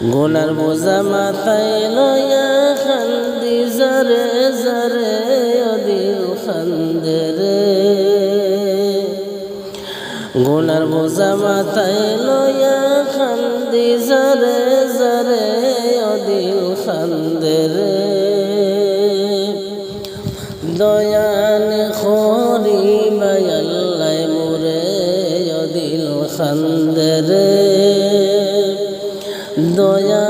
গুনার বোঝা মাথায় লয়া খান্দি, জরে জরে অদিল খান্দে রে। গুনার বোঝা মাথায় লয়া খান্দি, জরে জরে অদিল খান্দে রে। দয়াল খরি বায়াল্লাই মুরে অদিল খান্দে দয়াল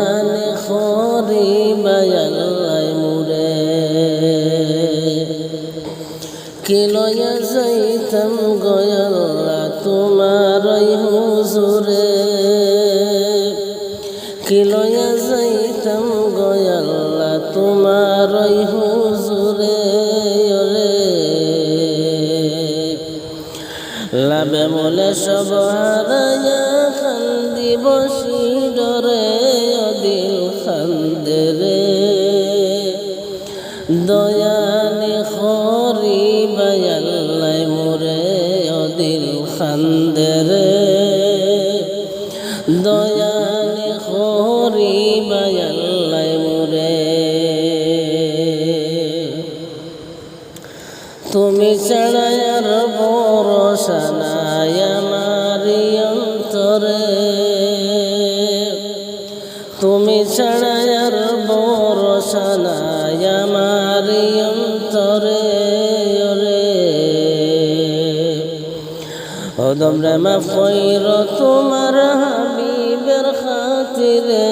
লাভে মলে সব হারাইয়া খান্দি বসি ডরে অদিল খান্দে রে দয়ালি খরি বায়াল্লাই মোরে অদিল খান্দে রে দয়ালি খরি বায়াল্লাই মোরে। তুমি ছাড়ায়ার ভরসা নাই আমার অন্তরে। তুমি ছাড়ায়ার ভরসা নাই আমার অন্তরে রে। ওদম রে মাফ কইর, তোমার হাবিবের খাতিরে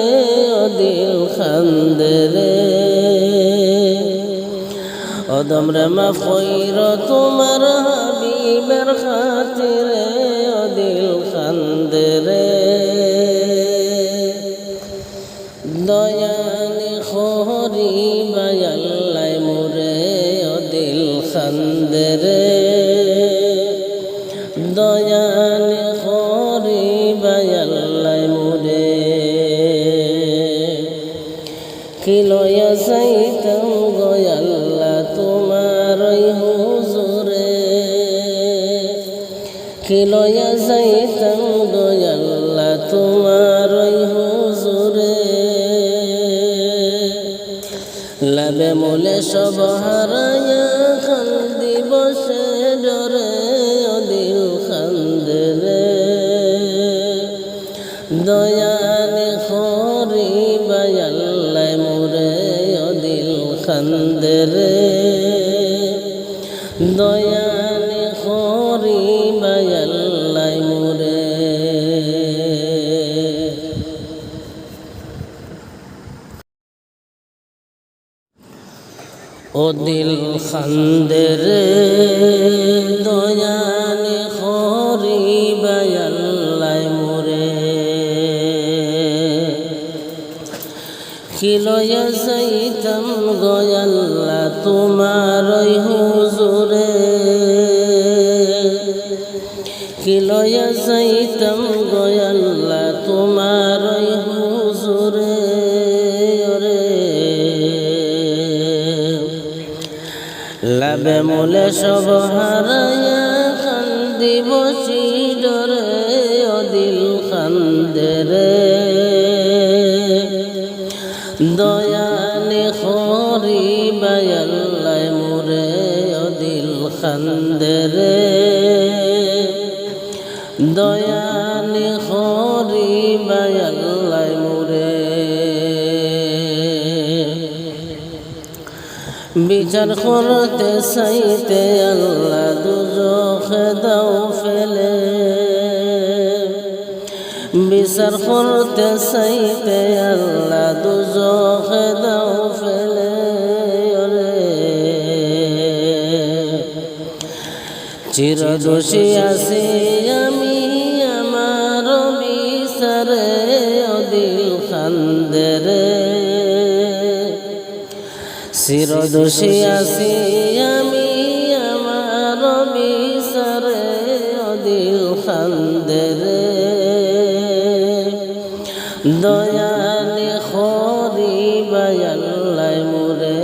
অদিল খান্দে রে। অদম রে মাফ কইর, তোমার হাবিবের খাতিরে কিলয়া যাইতাম অদিল খান্দে রে দয়ালে খরি বায়াল্লাই মোরে। ও দিল খান্দের দয়ালে খরি বায়াল্লাই মোরে। খিলয়া যাইতাম গয়াল্লা তোমার হুজুরে। খিলয়া যাইতাম গয়াল্লা তোমার হুজুরে রে লাভে মূলে সব কান্দি বসি বিচার করতে চাইতে আল্লাহ দুজখে দাও ফেলে। বিচার করতে চাইতে আল্লাহ দুজখে দাও ফেলে চিরদোষী আছি আমি আমার বিচারে অদিল খান্দে রে চিরদোষী আছি আমি আমার বিচারে অদিল খান্দে রে দয়ালে খরি বায়াল্লাই মোরে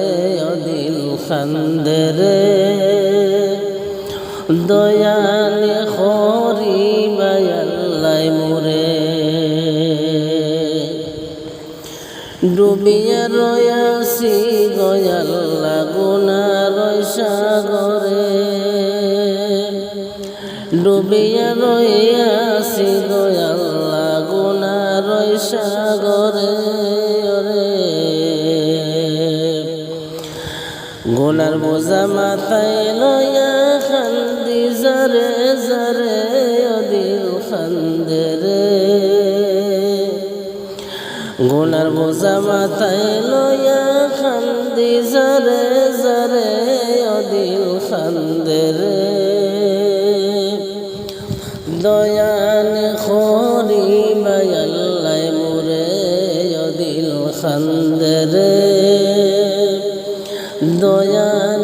অদিল খান্দে রে দয়ালে খরি ডুবিয়া রয়াসি গয়াল লাগুনার সাগরে। ডুবিয়া রয়াসি গয়াল লাগুনার সাগরে রে গোনার বোঝা মাথায় লয়া খান্দি জরে জরে অদিল খান্দে রে গোনার বোঝা মাথায় লয়া খান্দি, জরে জরে অদিল খান্দে রে। দয়ান খরি বায়াল্লাই মুরে অদিল খান্দে রে। দয়ান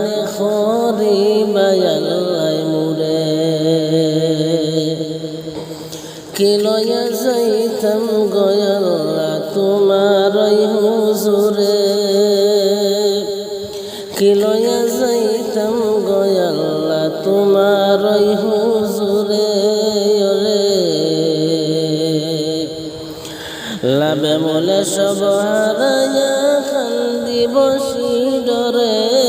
লাভে মলে সব হারাইয়া খান্দি বসি ডরে।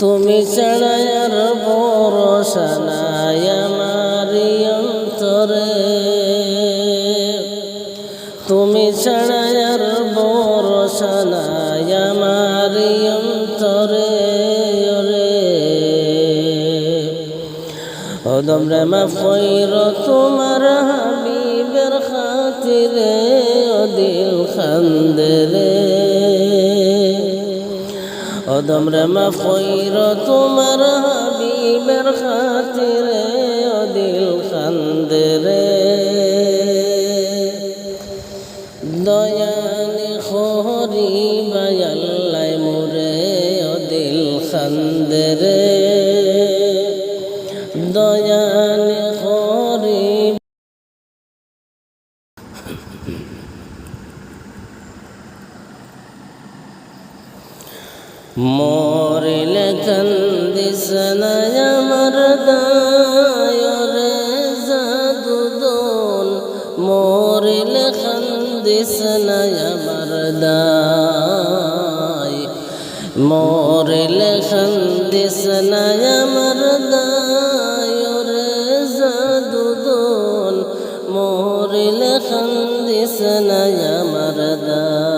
তুমি ছাড়ায়ার ভরসা নাই আমার অন্তরে। তুমি ছাড়ায়ার ভরসা নাই আমার অন্তরে রে ওদম রে মাফইর তোমার হাবিবের খাতিরে অদিল খান্দে রে অদম রে মাফইর তোমার হাবিবের খাতিরে, অদিল খান্দে রে দয়ানি খরি বায়াল্লাই মুরে, অদিল খান্দে রে দয়ানি খরি মরিলে কান্দিস আমার দায়রে জাদুদন মরিলে কান্দিস আমার দায়। মরিলে কান্দিস আমার দায়রে জাদুদন মরিলে কান্দিস আমার দায়।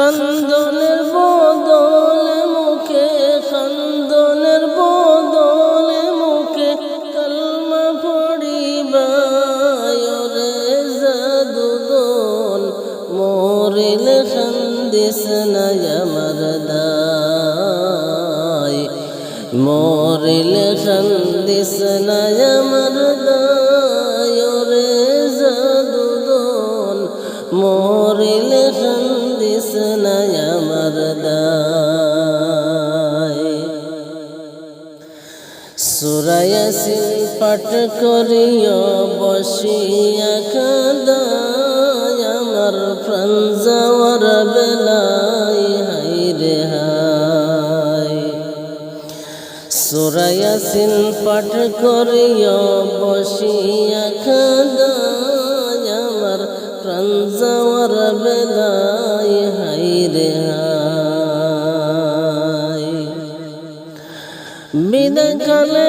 খন্দনের বদলে মুখে, খন্দনের বদলে মুখে কলমা পড়িবায়রে জাদুদন মরিল খন্দিস নাই আমার মরিল খন্দিস নাই আমার দায় মরিল খন্দিস নাই আমার দায়। সুরায়াসিন পাঠ করিও বসিয়া কাদায়। আমার প্রাণ যাওয়ার বেলায় হাই রে হাই সুরায়াসিন পাঠ করিও বসিয়া কাদায়। আমার প্রাণ যাওয়ার বেলায় বিদায় কালে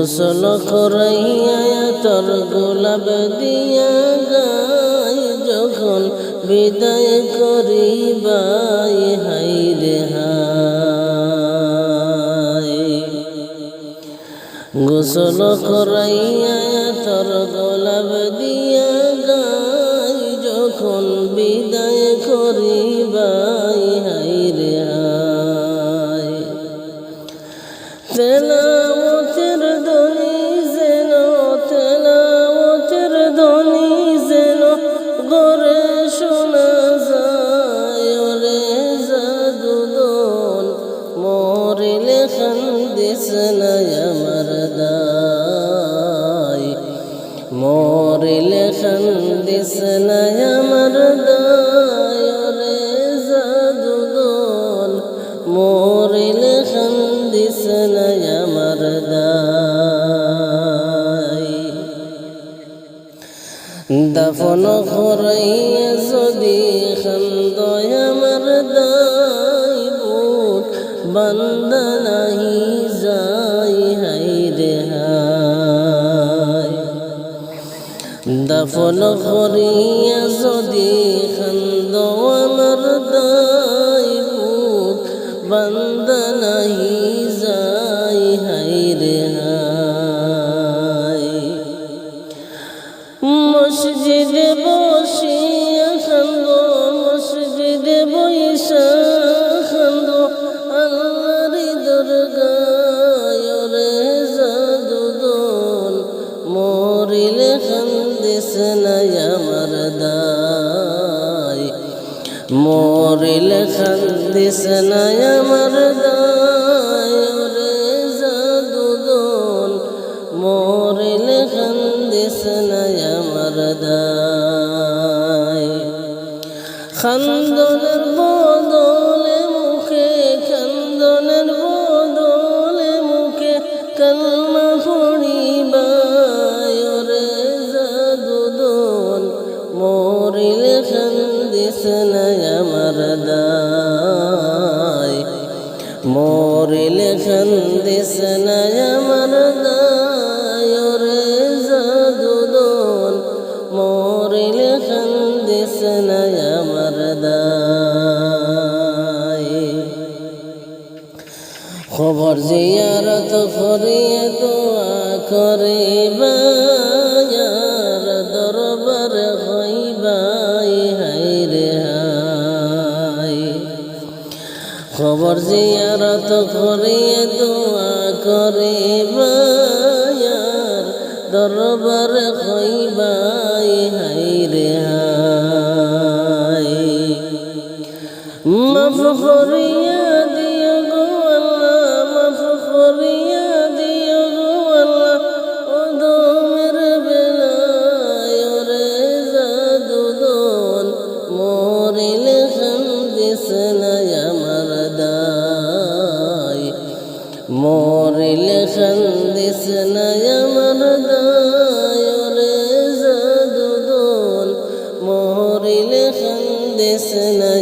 গোসল করাইয়া তোর গোলাপ দিয়া গাই যখন বিদায় করিবাই হাই রে হোসল করাইয়া দাফন করিয়া যদি খান্দ আমার দায় বুক মরিল খান্দিস নাই আমার দায়রে জাদুদন মরিল খান্দিস নাই আমার দায় খান দায় খবর জিয়ারত করিয়ে দোয়া করিবা দরবার হইবাই হাই রে হাই খবর জিয়ারত করিয়ে দোয়া করিবা দরবার হইবা আমার দয়ালে জাদু দোল মরিলে খান্দেস না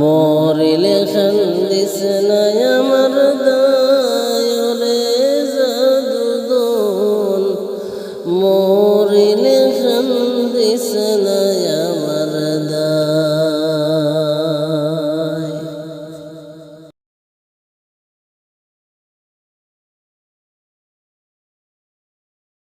মোরে